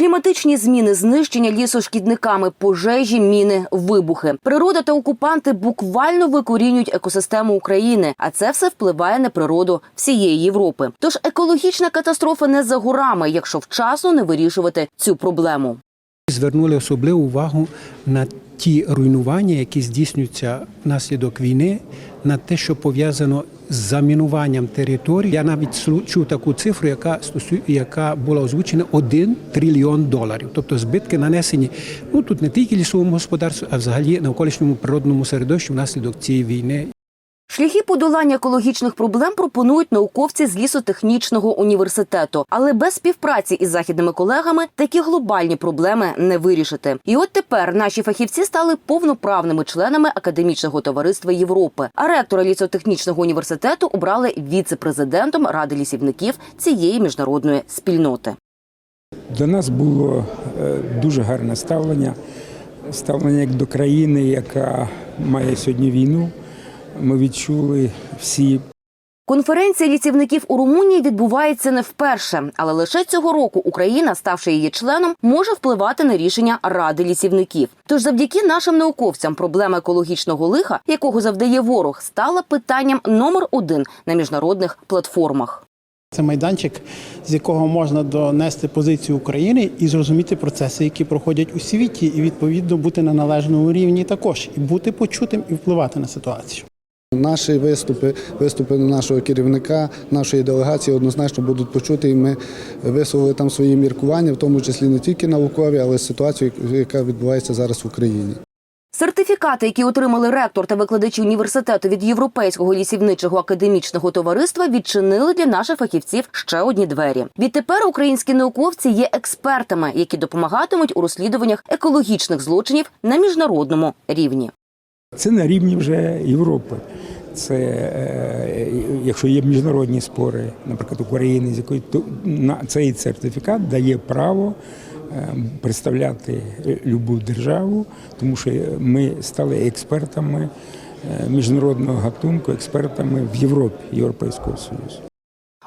Кліматичні зміни, знищення лісу шкідниками, пожежі, міни, вибухи. Природа та окупанти буквально викорінюють екосистему України, а це все впливає на природу всієї Європи. Тож екологічна катастрофа не за горами, якщо вчасно не вирішувати цю проблему. Звернули особливу увагу на ті руйнування, які здійснюються внаслідок війни, на те, що пов'язано з замінуванням територій. Я навіть чув таку цифру, яка яка була озвучена 1 трильйон доларів. Тобто збитки нанесені ну тут не тільки лісовому господарству, а взагалі навколишньому природному середовищі внаслідок цієї війни. Шляхи подолання екологічних проблем пропонують науковці з лісотехнічного університету, але без співпраці із західними колегами такі глобальні проблеми не вирішити. І от тепер наші фахівці стали повноправними членами академічного товариства Європи. А ректора лісотехнічного університету обрали віце-президентом ради лісівників цієї міжнародної спільноти. До нас було е, дуже гарне ставлення. Ставлення як до країни, яка має сьогодні війну. Ми відчули всі Конференція лісівників у Румунії відбувається не вперше, але лише цього року Україна, ставши її членом, може впливати на рішення Ради лісівників. Тож, завдяки нашим науковцям, проблема екологічного лиха, якого завдає ворог, стала питанням номер один на міжнародних платформах. Це майданчик, з якого можна донести позицію України і зрозуміти процеси, які проходять у світі, і відповідно бути на належному рівні також, і бути почутим і впливати на ситуацію. Наші виступи, виступи нашого керівника, нашої делегації однозначно будуть почуті, і ми висловили там свої міркування, в тому числі не тільки наукові, але й ситуацію, яка відбувається зараз в Україні. Сертифікати, які отримали ректор та викладачі університету від Європейського лісівничого академічного товариства, відчинили для наших фахівців ще одні двері. Відтепер українські науковці є експертами, які допомагатимуть у розслідуваннях екологічних злочинів на міжнародному рівні. це на рівні вже Європи. Це е, якщо є міжнародні спори, наприклад, України, з якої то на цей сертифікат дає право е, представляти любу державу, тому що ми стали експертами е, міжнародного гатунку, експертами в Європі Європейського Союзу.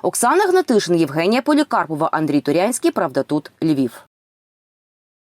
Оксана Гнатишин, Євгенія Полікарпова, Андрій Турянський. Правда, тут Львів.